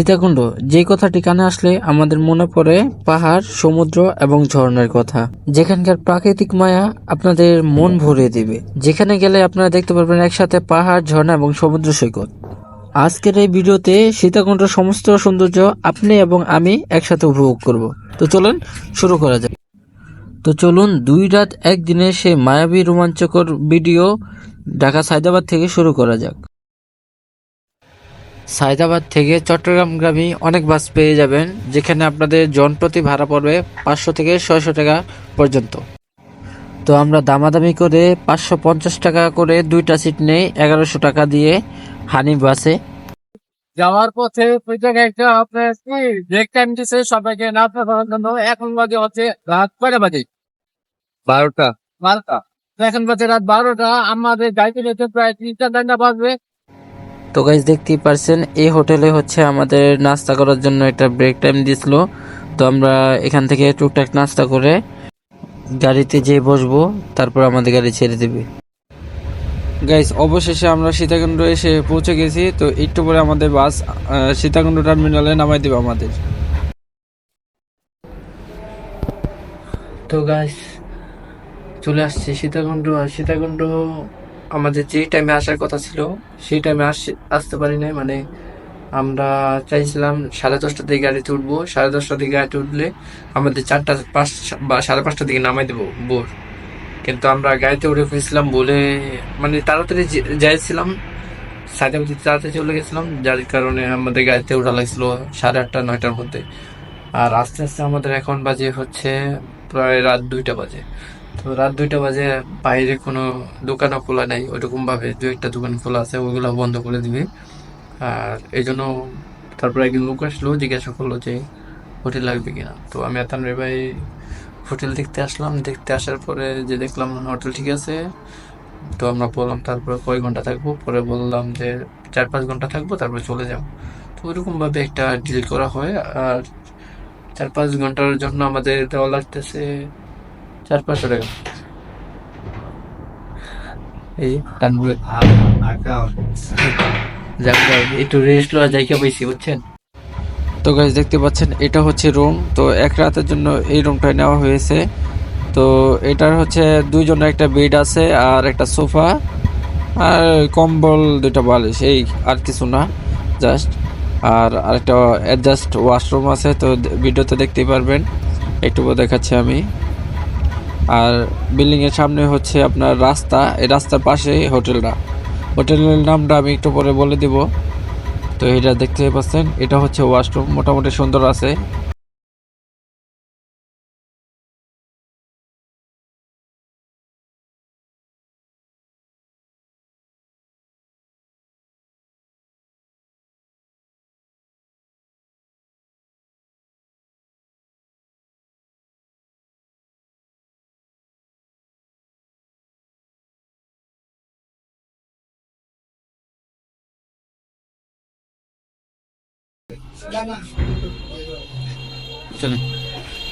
সীতাকুণ্ড যে কথাটি কানে আসলে আমাদের মনে পড়ে পাহাড়, সমুদ্র এবং ঝর্ণার কথা। যেখানকার প্রাকৃতিক মায়া আপনাদের মন ভরিয়ে দিবে। যেখানে গেলে আপনারা দেখতে পারবেন একসাথে পাহাড়, ঝর্ণা এবং সমুদ্র সৈকত। আজকের এই ভিডিওতে সীতাকুণ্ডের সমস্ত সৌন্দর্য আপনি এবং আমি একসাথে উপভোগ করব। তো চলুন, শুরু করা যাক। তো চলুন, দুই রাত একদিনে সেই মায়াবী রোমাঞ্চকর ভিডিও ঢাকা সায়দাবাদ থেকে শুরু করা যাক। সায়দাবাদ থেকে চট্টগ্রামগামী অনেক বাস পেয়ে যাবেন যেখানে আপনাদের জনপ্রতি ভাড়া পড়বে পাঁচশো থেকে ছয়শো টাকা পর্যন্ত। তো আমরা দামাদামি করে পাঁচশো পঞ্চাশ টাকা করে দুইটা সিট নেই এগারোশো টাকা দিয়ে হানি বাসে। যাওয়ার পথে ওই জায়গায় একটা আপনার ব্রেক টাইম দিছে সবাইকে করার জন্য। এখন বাজে হচ্ছে রাত কয়টা বাজে? বারোটা। বারোটা। এখন বাজে রাত বারোটা আমাদের গাড়িতে প্রায় তিনটা চারটা বাজবে। তো গাইজ দেখতেই পারছেন, এই হোটেলে হচ্ছে আমাদের নাস্তা করার জন্য একটা ব্রেক টাইম দিছিল তো আমরা এখান থেকে টুকটাক নাস্তা করে গাড়িতে যেয়ে বসবো, তারপর আমাদের গাড়ি ছেড়ে দেবে। গাইজ অবশেষে আমরা সীতাকুণ্ড এসে পৌঁছে গেছি, তো একটু পরে আমাদের বাস সীতাকুণ্ড টার্মিনালে নামাই দেবে আমাদের। তো গাইজ চলে আসছে সীতাকুণ্ড, আর সীতাকুণ্ড আমাদের যে টাইমে আসার কথা ছিল, সেই টাইমে আসতে পারি নাই। মানে আমরা চাইছিলাম সাড়ে দশটার দিকে গাড়িতে উঠবো। সাড়ে দশটার দিকে গাড়িতে উঠলে আমাদের চারটা, পাঁচ, বা সাড়ে পাঁচটার দিকে নামাই দেবো বোর কিন্তু আমরা গাড়িতে উঠে ফেলছিলাম বলে মানে তাড়াতাড়ি যাইছিলাম সাড়ে তাড়াতাড়ি চলে গেছিলাম, যার কারণে আমাদের গাড়িতে উঠা লাগছিল সাড়ে আটটা, নয়টার মধ্যে। আর আস্তে আস্তে আমাদের এখন বাজে হচ্ছে প্রায় রাত দুইটা বাজে। তো রাত দুইটা বাজে, বাইরে কোনো দোকানও খোলা নাই। ওইরকম ভাবে দু একটা দোকান খোলা আছে, ওইগুলো বন্ধ করে দিবে। আর এই জন্য তারপরে একদিন লোক আসলো, জিজ্ঞাসা করল যে, হোটেল লাগবে কিনা? তো আমি আতানরে ভাই হোটেল দেখতে আসলাম। দেখতে আসার পরে যে দেখলাম হোটেল ঠিক আছে। তো আমরা বললাম, তারপরে কয় ঘণ্টা থাকব? পরে বললাম যে, চার পাঁচ ঘণ্টা থাকব, তারপরে চলে যাব। তো ওইরকমভাবে একটা ডিল করা হয়। আর চার পাঁচ ঘণ্টার জন্য আমাদের দেওয়া লাগতেছে চার পাঁচশো টাকা। এই টানবুলে একটু রেস্ট লওয়া জায়গা পাইছি, বুঝছেন? তো গাইজ দেখতে পাচ্ছেন, এটা হচ্ছে রুম তো এক রাতের জন্য এই রুমটা নেওয়া হয়েছে। তো এটার হচ্ছে দুইজনের একটা বেড আছে আর একটা সোফা আর কম্বল দুটা বালিশ, এই আর কিছু না জাস্ট আর আরেকটা অ্যাডজাস্ট ওয়াশরুম আছে, তো ভিডিওতে দেখতেই পারবেন। একটু দেখাচ্ছি আমি। আর বিল্ডিং এর সামনে হচ্ছে আপনার রাস্তা, এই রাস্তার পাশে হোটেলটা। হোটেলের নামটা আমি একটু পরে বলে দিব। তো এটা দেখতে পাচ্ছেন, এটা হচ্ছে ওয়াশরুম মোটামুটি সুন্দর আছে। চলুন।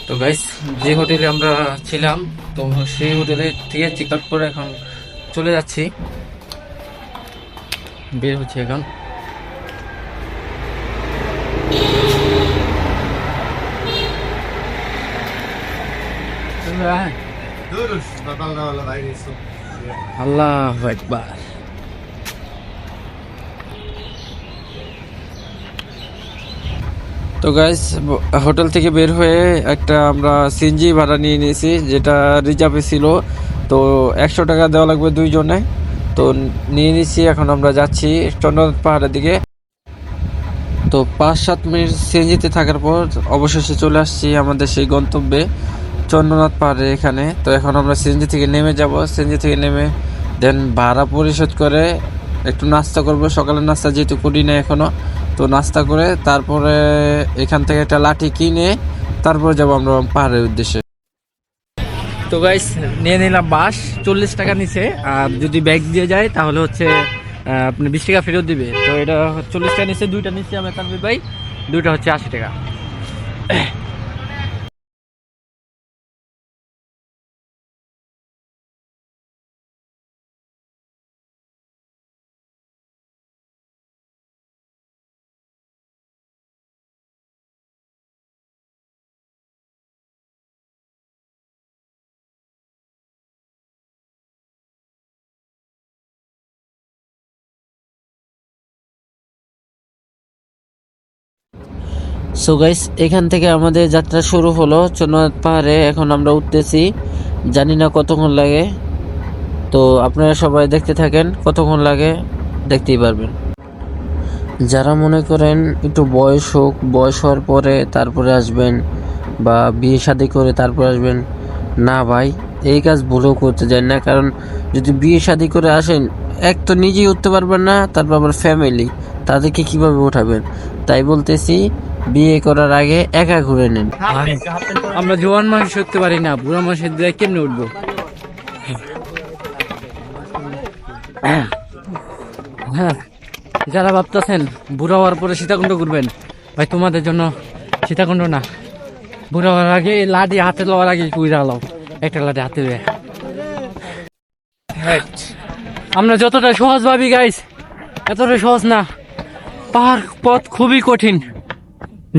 তো গাইস যে হোটেলে আমরা ছিলাম তো সেই হোটেলে থেকে চেক আউট করে এখন চলে যাচ্ছি। বের হচ্ছে এখন। আল্লাহ একবার তো গাইস হোটেল থেকে বের হয়ে একটা আমরা সিনজি ভাড়া নিয়ে নিয়েছি, যেটা রিজার্ভে ছিল। তো একশো টাকা দেওয়া লাগবে দুইজনে। তো নিয়ে নিয়েছি, এখন আমরা যাচ্ছি চন্দ্রনাথ পাহাড়ের দিকে। তো পাঁচ সাত মিনিট সিএনজিতে থাকার পর অবশেষে চলে আসছি আমাদের সেই গন্তব্যে, চন্দ্রনাথ পাহাড়ে এখানে। তো এখন আমরা সিএনজি থেকে নেমে যাব। সিএনজি থেকে নেমে দেন ভাড়া পরিশোধ করে একটু নাস্তা করব। সকালের নাস্তা যেহেতু করি না এখনও, তো নাস্তা করে তারপরে এখান থেকে একটা লাঠি কিনে তারপরে যাব আমরা পাহাড়ের উদ্দেশ্যে। তো গাইস নিয়ে নিলাম বাস চল্লিশ টাকা নিছে। আর যদি ব্যাগ দিয়ে যায়, তাহলে হচ্ছে আপনি বিশ টাকা ফেরত দিবে। তো এটা চল্লিশ টাকা নিচ্ছে দুইটা নিচ্ছে আমি তানভীর ভাই, দুইটা হচ্ছে আশি টাকা। সো গাইস এখান থেকে আমাদের যাত্রা শুরু হলো। চন্দ্রনাথ পাহাড়ে এখন আমরা উঠতেছি। জানি না কতক্ষণ লাগে। তো আপনারা সবাই দেখতে থাকেন, কতক্ষণ লাগে দেখতেই পারবেন। যারা মনে করেন একটু বয়স হোক, বয়স হওয়ার পরে তারপরে আসবেন বা বিয়ে শাদি করে তারপরে আসবেন, না ভাই, এই কাজ ভুলেও করতে যান না। কারণ যদি বিয়ে শাদি করে আসেন, এক তো নিজেই উঠতে পারবেন না, তারপর আবার ফ্যামিলি তাদেরকে কীভাবে উঠাবেন? তাই বলতেছি বিয়ে করার আগে একা ঘুরে নেন। আমরা জোয়ান মানুষ উঠতে পারি না বুড়া মানুষের দিয়ে কেমনে উঠবো? হ্যাঁ যারা ভাবতেছেন বুড়া হওয়ার পরে সীতাকুণ্ড ঘুরবেন ভাই তোমাদের জন্য সীতাকুণ্ড না বুড়া হওয়ার আগে লাঠি হাতে লওয়ার আগে কুইরা লাও একটা লাঠি হাতে দেয় আমরা যতটা সহজ ভাবি গাইস এতটা সহজ না। পাহাড় পথ খুবই কঠিন।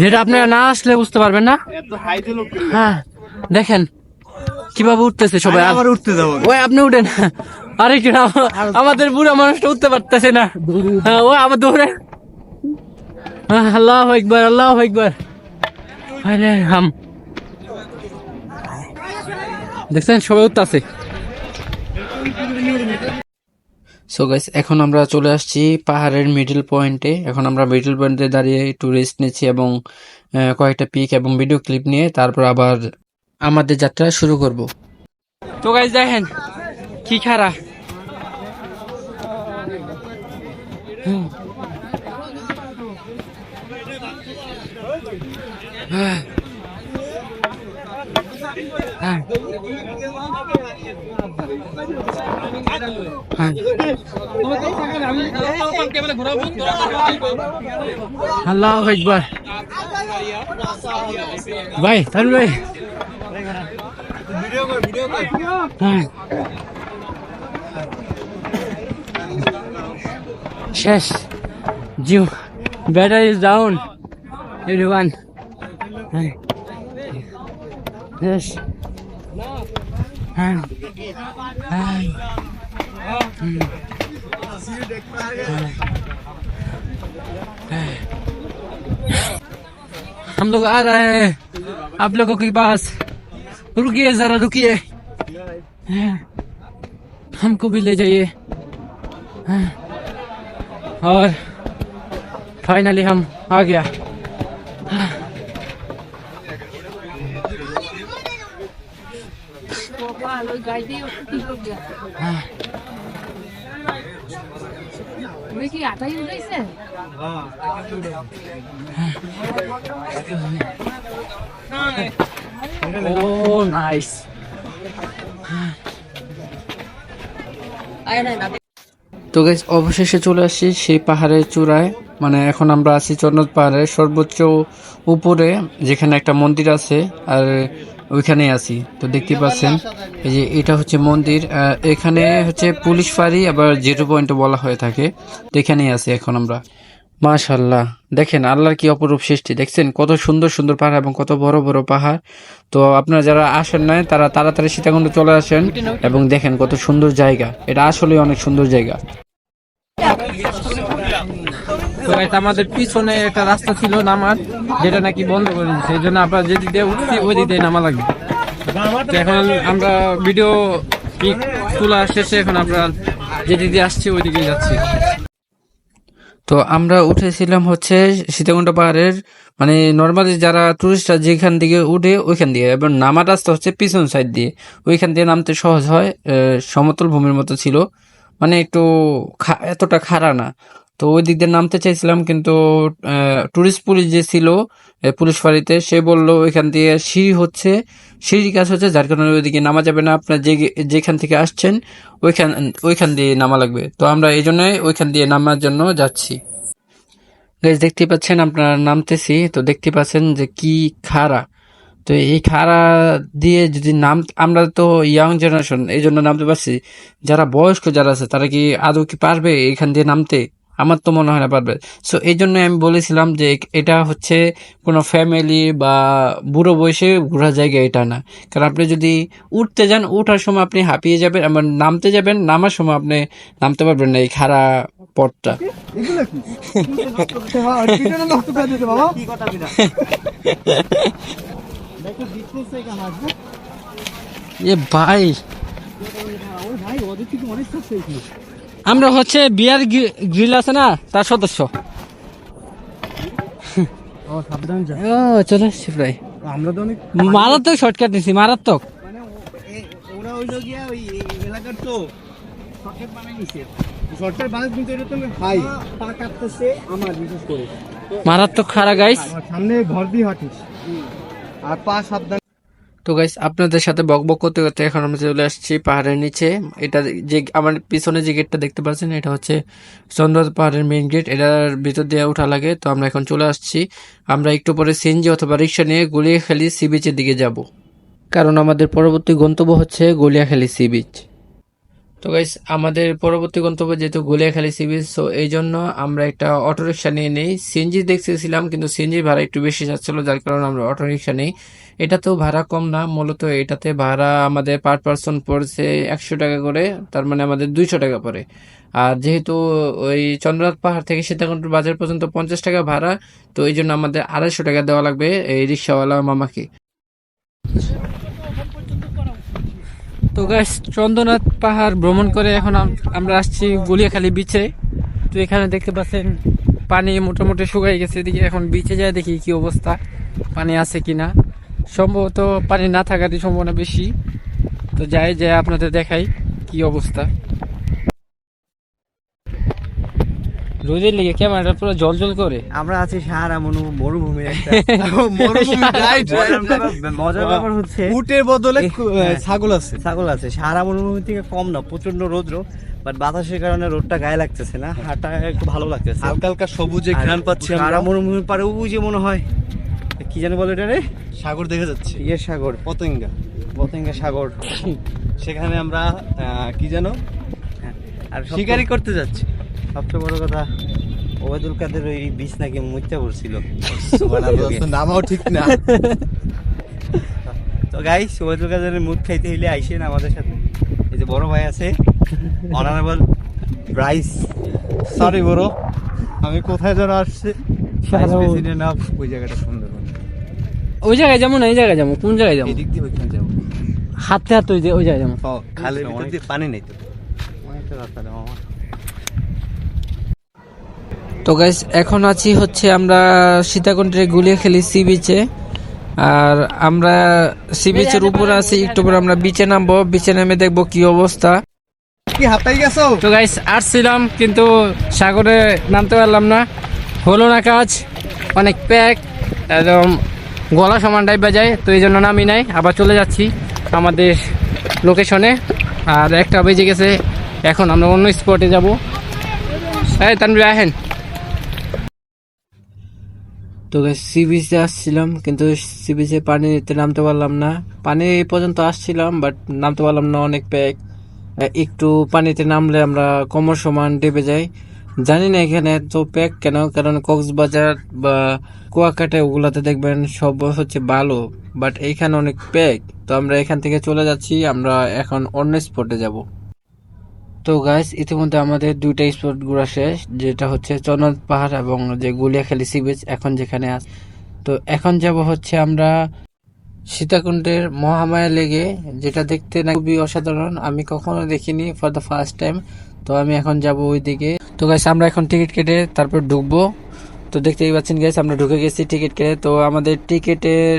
যেটা আপনারা না আসলে বুঝতে পারবেন না। হ্যাঁ দেখেন কীভাবে উঠতেছে সবাই। আবার উঠতে যাব। ওই আপনি উঠেন। আরে কি আমাদের বুড়া মানুষটা উঠতে পারতেছে না। হ্যাঁ, ও আবার দৌড়ে। হ্যাঁ, আল্লাহ একবার আল্লাহ একবার আরে হাম। দেখছেন সবাই উঠতেছে। সো গাইস এখন আমরা চলে আসছি পাহাড়ের মিডল পয়েন্টে এখন আমরা মিডল পয়েন্টে দাঁড়িয়ে একটু রেস্ট নিচ্ছি এবং কয়েকটা পিক এবং ভিডিও ক্লিপ নিয়ে তারপর আবার আমাদের যাত্রা শুরু করব। তো গাইস দেখেন, কি খারাপ হ্যাঁ। হ্যাঁ। আল্লাহ একবার ভাই তাহলে ভাই। হ্যাঁ। শেষ। Jio battery is down everyone শেষ হ্যাঁ। হ্যাঁ हम लोग आ रहे हैं। आप लोगों के पास रुकिए, जरा रुकिए। हमको भी ले जाइए। और फाइनली हम आ गया। তো গাইজ অবশেষে চলে আসছি সেই পাহাড়ের চূড়ায়। মানে এখন আমরা আছি চন্দ্রনাথ পাহাড়ের সর্বোচ্চ উপরে, যেখানে একটা মন্দির আছে। আর ওইখানে আছি। তো দেখতে পাচ্ছেন, এই যে এটা হচ্ছে মন্দির। এখানে হচ্ছে পুলিশ ফাঁড়ি, আবার জিরো পয়েন্ট বলা হয়ে থাকে। তো এখানেই আছি এখন আমরা। মাশাল্লাহ, দেখেন আল্লাহর কি অপরূপ সৃষ্টি। দেখছেন কত সুন্দর সুন্দর পাহাড় এবং কত বড় বড় পাহাড়। তো আপনারা যারা আসেন নাই, তারা তাড়াতাড়ি সীতাকুণ্ড চলে আসেন। এবং দেখেন কত সুন্দর জায়গা। এটা আসলে অনেক সুন্দর জায়গা। তো আমাদের পিছনে একটা রাস্তা ছিল নামার, যেটা নাকি বন্ধ করে দিচ্ছে এই জন্য আপনার যে দিকে উঠছি, ওই দিকে নামা লাগবে। এখন আমরা ভিডিও তোলা শেষে এখন আমরা যে দিকে আসছি, ওই দিকে যাচ্ছি। তো আমরা উঠেছিলাম হচ্ছে সীতাকুণ্ড পাহাড়ের মানে নর্মালি যারা টুরিস্টরা যেখান থেকে উঠে, ওইখান দিয়ে। এবং নামার রাস্তা হচ্ছে পিছন সাইড দিয়ে। ওইখান দিয়ে নামতে সহজ হয় সমতল ভূমির মতো ছিল। মানে একটু এতটা খাড়া না। তো ওই দিক দিয়ে নামতে চাইছিলাম, কিন্তু টুরিস্ট পুলিশ যে ছিল পুলিশ ফাঁড়িতে, সে বলল ওইখান দিয়ে সিঁড়ি হচ্ছে সিঁড়ি কাজ হচ্ছে, যার কারণে ওইদিকে নামা যাবে না। আপনার যে, যেখান থেকে আসছেন, ওইখান ওইখান দিয়ে নামা লাগবে। তো আমরা এই জন্যই ওইখান দিয়ে নামার জন্য যাচ্ছি। গাইজ দেখতে পাচ্ছেন, আপনারা নামতেছি, তো দেখতে পাচ্ছেন যে কি খাড়া। তো এই খাড়া দিয়ে যদি নাম, আমরা তো ইয়াং জেনারেশন এই জন্য নামতে পারছি। যারা বয়স্ক যারা আছে, তারা কি আদৌ কি পারবে এখান দিয়ে নামতে? আমার তো মনে হয় না পারবে সো এই জন্য আমি বলেছিলাম যে এটা হচ্ছে কোনো ফ্যামিলি বা বুড়ো বয়সে ঘোরা জায়গা এটা না। কারণ আপনি যদি উঠতে যান উঠার সময় আপনি হাঁপিয়ে যাবেন আবার নামতে যাবেন নামার সময় আপনি নামতে পারবেন না এই খাড়া পথটা। এ ভাই। আমরা হচ্ছে বিয়ার গ্রিল আছে না তার সদস্য। চলে এসছি প্রায়। আমরা তো অনেক মারাত্মক শর্টকাট নিছি মারাত্মক। মানে ওরা হইল গিয়া ওই এলাকার তো শর্টকাট বানাই নিছে। শর্টকাট বানাই কিন্তু এটা তো হাই। পা কাটতেছে আমার বিশেষ করে। মারাত্মক খারা গাইস সামনে ভর দিয়ে হাঁটিস। আর পা সাবধান তো গাইস আপনাদের সাথে বক বক করতে করতে এখন আমরা চলে আসছি পাহাড়ের নিচে। এটা যে আমার পিছনে যে গেটটা দেখতে পাচ্ছেন, এটা হচ্ছে চন্দ্র পাহাড়ের মেইন গেট এটার ভিতর দিয়ে ওঠা লাগে, তো আমরা এখন চলে আসছি। আমরা একটু পরে সিএনজি অথবা রিক্সা নিয়ে গলিয়াখালী সি বিচের দিকে যাব। কারণ আমাদের পরবর্তী গন্তব্য হচ্ছে গলিয়াখালী সি বিচ তো গাইস আমাদের পরবর্তী গন্তব্য যেহেতু গলিয়াখালী সি বিচ তো এই জন্য আমরা একটা অটো রিক্সা নিয়ে নিই। সিএনজি দেখতেছিলাম, কিন্তু সিএনজির ভাড়া একটু বেশি যাচ্ছিল, যার কারণে আমরা অটো রিক্সা নেই। এটা তো ভাড়া কম না, মূলত এটাতে ভাড়া আমাদের পার পার্সন পড়ছে একশো টাকা করে, তার মানে আমাদের দুইশো টাকা পড়ে। আর যেহেতু ওই চন্দ্রনাথ পাহাড় থেকে সীতাকুণ্ড বাজার পর্যন্ত পঞ্চাশ টাকা ভাড়া, তো এই জন্য আমাদের আড়াইশো টাকা দেওয়া লাগবে এই রিক্সাওয়ালা মামাকে। তো গাইস চন্দ্রনাথ পাহাড় ভ্রমণ করে এখন আমরা আসছি গুলিয়াখালী বিচে তো এখানে দেখতে পাচ্ছেন, পানি মোটামুটি শুকাই গেছে এদিকে। এখন বিচে যায় দেখি কি অবস্থা, পানি আছে কি না সম্ভবত পানি না থাকারই সম্ভাবনা বেশি। তো যাই যাই আপনাদের দেখাই কি অবস্থা। রোদের লেগে ক্যামেরাটা পুরো জল জল করে। আমরা আছি সাহারা মনু মরুভূমির একটা মরুভূমি মজার ব্যাপার হচ্ছে উটের বদলে ছাগল আছে। ছাগল আছে। সাহারা মরুভূমি থেকে কম না প্রচণ্ড রৌদ্র বাট বাতাসের কারণে রোদটা গায়ে লাগতেছে না হাঁটা একটু ভালো লাগতেছে। হালকা হালকা সবুজে ঘ্রাণ পাচ্ছি সাহারা মরুভূমির পারে ও যে মনে হয়। কি জানি বলে এটা রে? সাগর দেখা যাচ্ছে। ইয়ের সাগর। পতঙ্গা। পতেঙ্গা সাগর। সেখানে আমরা আহ, কি যেন? হ্যাঁ, আর শিকারি করতে যাচ্ছি। সবচেয়ে বড় কথা ওবায়দুল কাদের ওই বিষ নাকি মুইতে পড়ছিল নামাও ঠিক না। তো গাইস ওবায়দুল কাদের মুখ খাইতে হইলে আইসেন আমাদের সাথে। এই যে বড় ভাই আছে অনারেবল ব্রাইস সরি বড় আমি কোথায় যেন আসছে? সারা প্রেসিডেন্ট অফ ওই জায়গাটা সুন্দর ওই জায়গায় যাব না এই জায়গায় যাব কোন জায়গায় যাব? এদিক দিয়ে ওইখানে যাব। হাতে হাতে ওই যে ওই জায়গায় যাব। খালের ভিতর দিয়ে পানি নেই তো। অনেকটা রাস্তা মামা। তো গাইস এখন আছি হচ্ছে আমরা সীতাকুণ্ডে গুলিয়ে খেলি সি বিচে আর আমরা সি বিচের উপরে আছি একটু পরে আমরা বিচে নামবো। বিচে নেমে দেখব কি অবস্থা। কি হাতাই গেছো? তো গাইস আসছিলাম কিন্তু সাগরে নামতে পারলাম না। হলো না কাজ অনেক প্যাক একদম গলা সমান টাইপ বাজায় তো এই জন্য নামি নাই। আবার চলে যাচ্ছি আমাদের লোকেশনে আর একটা বেজে গেছে এখন আমরা অন্য স্পটে যাব। এই তানবি আহেন। তো সি বিচে আসছিলাম, কিন্তু সি বিচে পানিতে নামতে পারলাম না। পানি এই পর্যন্ত আসছিলাম বাট নামতে পারলাম না অনেক প্যাক একটু পানিতে নামলে আমরা কোমর সমান ডেবে যাই। জানি না এখানে তো প্যাক কেন, কারণ কক্সবাজার বা কুয়াকাটা ওগুলাতে দেখবেন সব হচ্ছে ভালো বাট এইখানে অনেক প্যাক তো আমরা এখান থেকে চলে যাচ্ছি, আমরা এখন অন্য স্পটে যাব। তো গাইস ইতিমধ্যে আমাদের দুইটা স্পট ঘোরা শেষ, যেটা হচ্ছে চন্দ্রনাথ পাহাড় এবং যে গুলিয়াখালী সি বিচ এখন যেখানে আস তো এখন যাব হচ্ছে আমরা সীতাকুণ্ডের মহামায়া লেগে যেটা দেখতে না খুবই অসাধারণ। আমি কখনো দেখিনি ফর দ্য ফার্স্ট টাইম তো আমি এখন যাব ওইদিকে। তো গাইস আমরা এখন টিকিট কেটে তারপর ঢুকবো। তো দেখতেই পাচ্ছেন গাইস আমরা ঢুকে গেছি টিকিট কেটে। তো আমাদের টিকিটের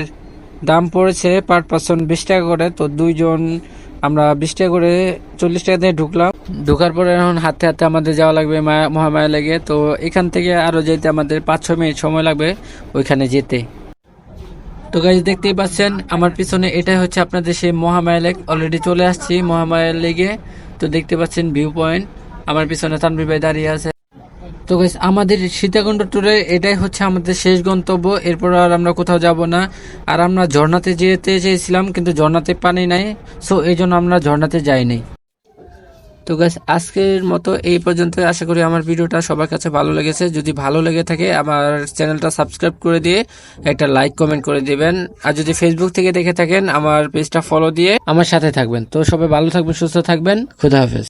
দাম পড়েছে পার পার্সন বিশ টাকা করে। তো দুইজন আমরা বিশ টাকা করে চল্লিশ টাকা দিয়ে ঢুকলাম। ঢোকার পরে এখন হাতে হাতে আমাদের যাওয়া লাগবে মায়া মহামায়া লেগে। তো এখান থেকে আরও যেতে আমাদের পাঁচ ছ মিনিট সময় লাগবে ওইখানে যেতে। তো গাইজ দেখতেই পাচ্ছেন, আমার পিছনে এটাই হচ্ছে আপনাদের সেই মহামায়া লেক। অলরেডি চলে আসছি মহামায়া লেগে। তো দেখতে পাচ্ছেন ভিউ পয়েন্ট আমার পিছনে তানভীর ভাই দাঁড়িয়ে আছে। তো গাইজ আমাদের সীতাকুণ্ড ট্যুরে এটাই হচ্ছে আমাদের শেষ গন্তব্য। এরপর আর আমরা কোথাও যাব না। আর আমরা ঝর্ণাতে যেতে চেয়েছিলাম, কিন্তু ঝর্ণাতে পানি নাই। সো এই জন্য আমরা ঝর্ণাতে যাইনি। তো গাছ আজকের মতো এই পর্যন্ত আশা করি আমার ভিডিওটা সবার কাছে ভালো লেগেছে। যদি ভালো লেগে থাকে, আমার চ্যানেলটা সাবস্ক্রাইব করে দিয়ে একটা লাইক কমেন্ট করে দিবেন। আর যদি ফেসবুক থেকে দেখে থাকেন, আমার পেজটা ফলো দিয়ে আমার সাথে থাকবেন। তো সবাই ভালো থাকবেন, সুস্থ থাকবেন। খুদা হাফেজ।